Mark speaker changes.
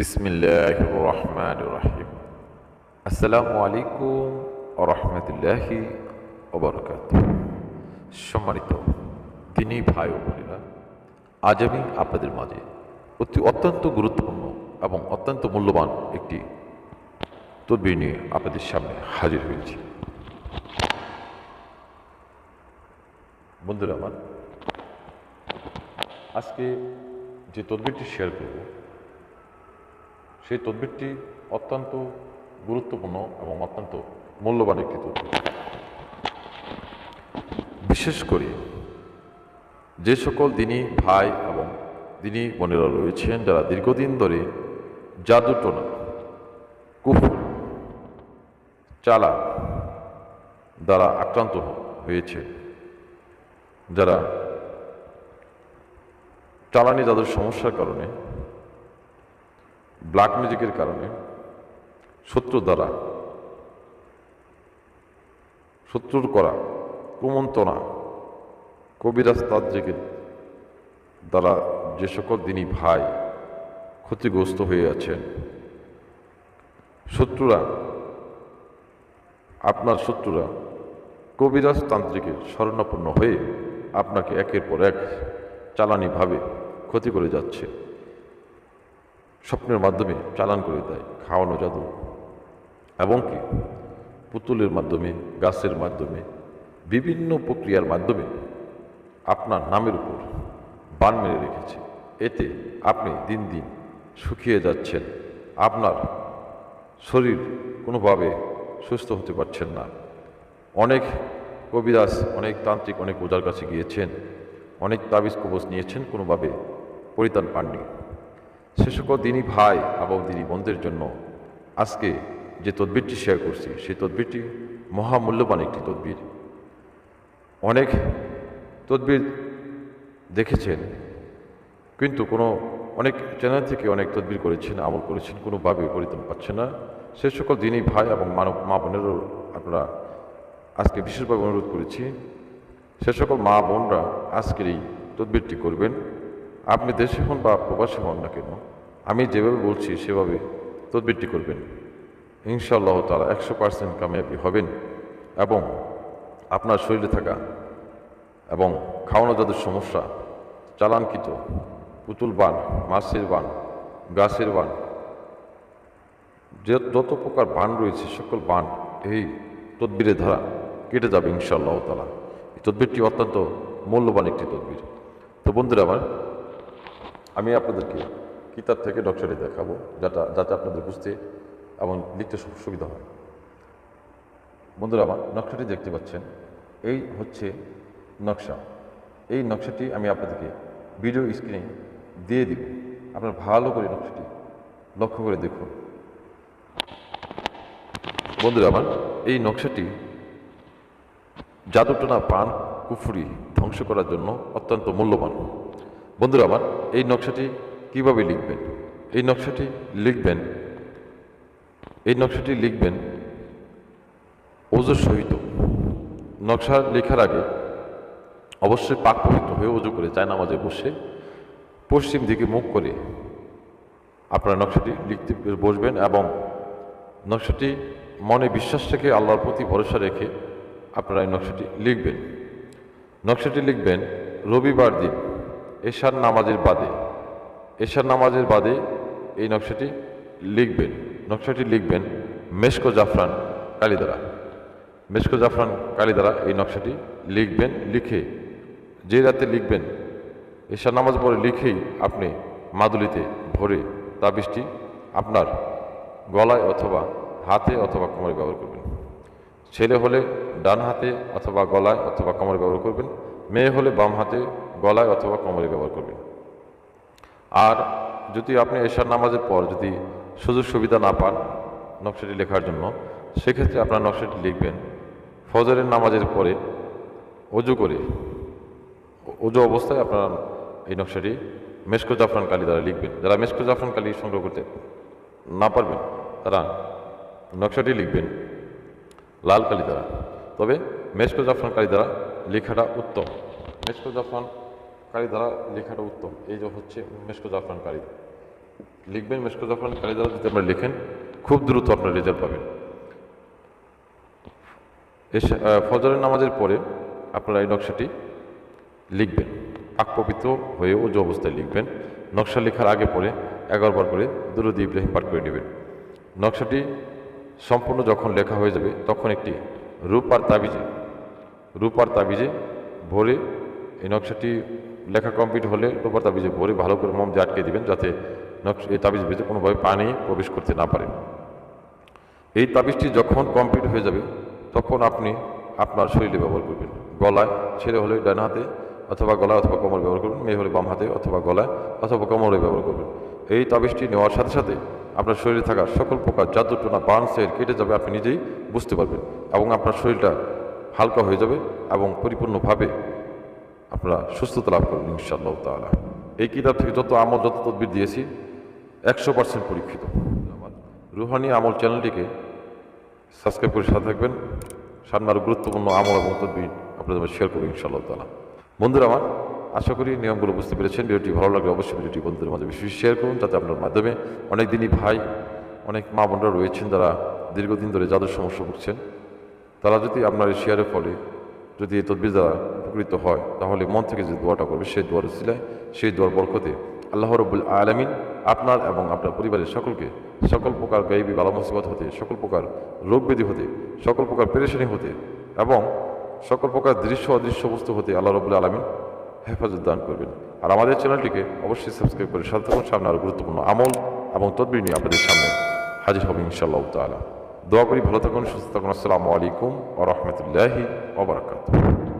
Speaker 1: বিসমিল্লাহ রহমান রহিম আসসালামু আলাইকুম রহমতুল্লাহি ওবরকাত সম্মানিত তিনি ভাই ও বোনেরা, আজ আমি আপনাদের মাঝে অতি অত্যন্ত গুরুত্বপূর্ণ এবং অত্যন্ত মূল্যবান একটি তদবির নিয়ে আপনাদের সামনে হাজির হয়েছি। বন্ধুরা আমার, আজকে যে তদবিরটি শেয়ার করব সেই তদবিরটি অত্যন্ত গুরুত্বপূর্ণ এবং অত্যন্ত মূল্যবান একটি বিশেষ করে যে সকল দিনী ভাই এবং দিনী বোনেরা রয়েছেন, যারা দীর্ঘদিন ধরে জাদুটনা কুফুর চালা দ্বারা আক্রান্ত হয়েছে, যারা চালানি যাদের সমস্যার কারণে ব্ল্যাক ম্যাজিকের কারণে শত্রু দ্বারা, শত্রুর করা, কুমন্তনা, কবিরাজ তাজ্জিকের দ্বারা যে সকল দিনই ভাই ক্ষতিগ্রস্ত হয়ে আছেন, শত্রুরা, আপনার শত্রুরা, কবিরাজ তান্ত্রিকের শরণাপন্ন হয়ে আপনাকে একের পর এক চালানিভাবে ক্ষতি করে যাচ্ছে। স্বপ্নের মাধ্যমে চালান করে দেয়, খাওয়ানো জাদু। এবং কি? পুতুলের মাধ্যমে, গাছের মাধ্যমে, বিভিন্ন প্রক্রিয়ার মাধ্যমে আপনার নামের উপর বান মেরে রেখেছে। এতে আপনি দিন দিন শুকিয়ে যাচ্ছেন। আপনার শরীর কোনোভাবে সুস্থ হতে পারছেন না। অনেক কবিরাজ, অনেক তান্ত্রিক, অনেক ওজার কাছে গিয়েছেন। অনেক তাবিজ কবচ নিয়েছেন, কোনোভাবে পরিত্রাণ পাননি। সে সকল দিনই ভাই এবং দিনী বন্ধের জন্য আজকে যে তদবিরটি শেয়ার করছি, সেই তদবিরটি মহামূল্যবান একটি তদবির। অনেক তদবির দেখেছেন, কিন্তু কোনো অনেক চ্যানেল থেকে অনেক তদবির করেছেন, আমল করেছেন, কোনোভাবে পরিত্রাণ পাচ্ছে না। সে সকল দিনই ভাই এবং মানব, মা বোনেরও আপনারা আজকে বিশেষভাবে অনুরোধ করেছি, সে সকল মা বোনরা আজকের এই তদবিরটি করবেন। আপনি দেশে হন বা প্রবাসী হন না কেন, আমি যেভাবে বলছি সেভাবে তদবিরটি করবেন। ইনশাআল্লাহ তারা একশো পার্সেন্ট কামিয়াবি হবেন এবং আপনার শরীরে থাকা এবং খাওয়ানো যাদের সমস্যা, চালানকৃত পুতুল বান, মাছের বান, গাছের বান, যে যত প্রকার বান রয়েছে, সকল বান এই তদবিরের ধারা কেটে যাবে ইনশাআল্লাহ তালা এই তদবিরটি অত্যন্ত মূল্যবান একটি তদবির। তো বন্ধুরা আমার আমি আপনাদেরকে কিতাব থেকে ডক্টরে দেখাবো, যাটা, যাতে আপনাদের বুঝতে এবং লিখতে সুবিধা হয়। বন্ধুরা, আমার নকশাটি দেখতে পাচ্ছেন। এই হচ্ছে নকশা। এই নকশাটি আমি আপনাদেরকে ভিডিও স্ক্রিনে দিয়ে দিব। আপনারা ভালো করে নকশাটি লক্ষ্য করে দেখুন। বন্ধুরা, আমার এই নকশাটি জাদুটনা পান কুফুরি ধ্বংস করার জন্য অত্যন্ত মূল্যবান। বন্ধুরা আমার, এই নকশাটি কীভাবে লিখবেন? এই নকশাটি লিখবেন, এই নকশাটি লিখবেন ওজোর সহিত। নকশা লেখার আগে অবশ্যই পাক পবিত্র হয়ে ওজু করে নামাজে বসে পশ্চিম দিকে মুখ করে আপনার নকশাটি লিখতে বসবেন এবং নকশাটি মনে বিশ্বাস রেখে, আল্লাহর প্রতি ভরসা রেখে আপনারা এই নকশাটি লিখবেন। নকশাটি লিখবেন রবিবার দিন। এশার নামাজের বাদে। এশার নামাজের বাদে এই নকশাটি লিখবেন। নকশাটি লিখবেন মেশকো জাফরান কালি দ্বারা মেশকো জাফরান কালি দ্বারা এই নকশাটি লিখবেন, লিখে যে রাতে লিখবেন, এশার নামাজ পরে লিখেই আপনি মাদুলিতে ভরে তাবিজটি আপনার গলায় অথবা হাতে অথবা কোমরে ব্যবহার করবেন। ছেলে হলে ডান হাতে অথবা গলায় অথবা কোমরে ব্যবহার করবেন, মেয়ে হলে বাম হাতে গলায় অথবা কোমরে ব্যবহার করবেন। আর যদি আপনি এশার নামাজের পর যদি সুযোগ সুবিধা না পান নকশাটি লেখার জন্য, সেক্ষেত্রে আপনার নকশাটি লিখবেন। ফজরের নামাজের পরে অজু করে, অজু অবস্থায় আপনার এই নকশাটি মেশকো জাফরান কালি দ্বারা লিখবেন। যারা মেশকো জাফরান কালি সংগ্রহ করতে না পারবেন, তারা নকশাটি লিখবেন লাল কালি দ্বারা। তবে মেশকো জাফরান কালি দ্বারা লেখাটা উত্তম। মেশকো জাফরান কারি দ্বারা লেখাটা উত্তম। এই যে হচ্ছে মেশকো জাফরান কারি। লিখবেন মেশকো যখন খালি দ্বারা যদি আপনারা লেখেন, খুব দ্রুত আপনার রেজাল্ট পাবেন। এসে ফজরের নামাজের পরে আপনারা এই নকশাটি লিখবেন। পাক পবিত্র হয়ে ওজু অবস্থায় লিখবেন। নকশা লেখার আগে পরে বার করে দুরুদ ইব্রাহিম পাঠ করে নেবেন। নকশাটি সম্পূর্ণ যখন লেখা হয়ে যাবে, তখন একটি রূপার তাবিজে রূপার তাবিজে ভরে এই নকশাটি লেখা কমপ্লিট হলে রূপার তাবিজে ভরে ভালো করে মোম আটকে দিবেন যাতে নকশা এই তাবিজ ভিতরে কোনোভাবে পানি প্রবেশ করতে না পারে। এই তাবিজটি যখন কমপ্লিট হয়ে যাবে, তখন আপনি আপনার শরীরে ব্যবহার করবেন। গলায় ছেলে হলে ডান হাতে অথবা গলায় অথবা কোমর ব্যবহার করবেন, মেয়ে হলে বাম হাতে অথবা গলায় অথবা কোমরে ব্যবহার করবেন। এই তাবিজটি নেওয়ার সাথে সাথে আপনার শরীরে থাকা সকল প্রকার জাদুটোনা বার্নসের কেটে যাবে, আপনি নিজেই বুঝতে পারবেন এবং আপনার শরীরটা হালকা হয়ে যাবে এবং পরিপূর্ণভাবে আপনারা সুস্থতা লাভ করবেন ইনশাআল্লাহ তাআলা। এই কিতাব থেকে যত আমল, যত তদবির দিয়েছি, একশো পার্সেন্ট পরীক্ষিত। রুহানি আমল চ্যানেলটিকে সাবস্ক্রাইব করে সাথে থাকবেন। সামনে আরও গুরুত্বপূর্ণ আমল এবং তদবির আপনাদের শেয়ার করব, ইনশাআল্লাহ তালা বন্ধুরা আমার, আশা করি নিয়মগুলো বুঝতে পেরেছেন। ভিডিওটি ভালো লাগলে অবশ্যই ভিডিওটি বন্ধুদের মাঝে বেশি শেয়ার করুন, যাতে আপনার মাধ্যমে অনেক দিনই ভাই, অনেক মা বোনরা রয়েছেন যারা দীর্ঘদিন ধরে যাদের সমস্যা ভুগছেন। তারা যদি আপনার এই শেয়ারের ফলে যদি এই তদবির দ্বারা উপকৃত হয়, তাহলে মন থেকে যে দোয়াটা করবে, সেই দোয়ার ছিলায় সেই দোয়ার বরকতে আল্লাহ রবুল আলমিন আপনার এবং আপনার পরিবারের সকলকে সকল প্রকার গাইবী বালা মুসিবত হতে, সকল প্রকার রোগ ব্যাধি হতে, সকল প্রকার পেরেশানি হতে এবং সকল প্রকার দৃশ্য অদৃশ্য বস্তু হতে আল্লাহ রবুল আলমিন হেফাজত দান করবেন। আর আমাদের চ্যানেলটিকে অবশ্যই সাবস্ক্রাইব করে থাকুন, সামনে আরও গুরুত্বপূর্ণ আমল এবং তদবির নিয়ে আপনাদের সামনে হাজির হবে ইনশাআল্লাহ তাআলা। দোয়া করি, ভালো থাকুন, সুস্থ থাকুন। আসসালামু আলাইকুম ওয়া রাহমাতুল্লাহি ওয়া বারাকাতুহু।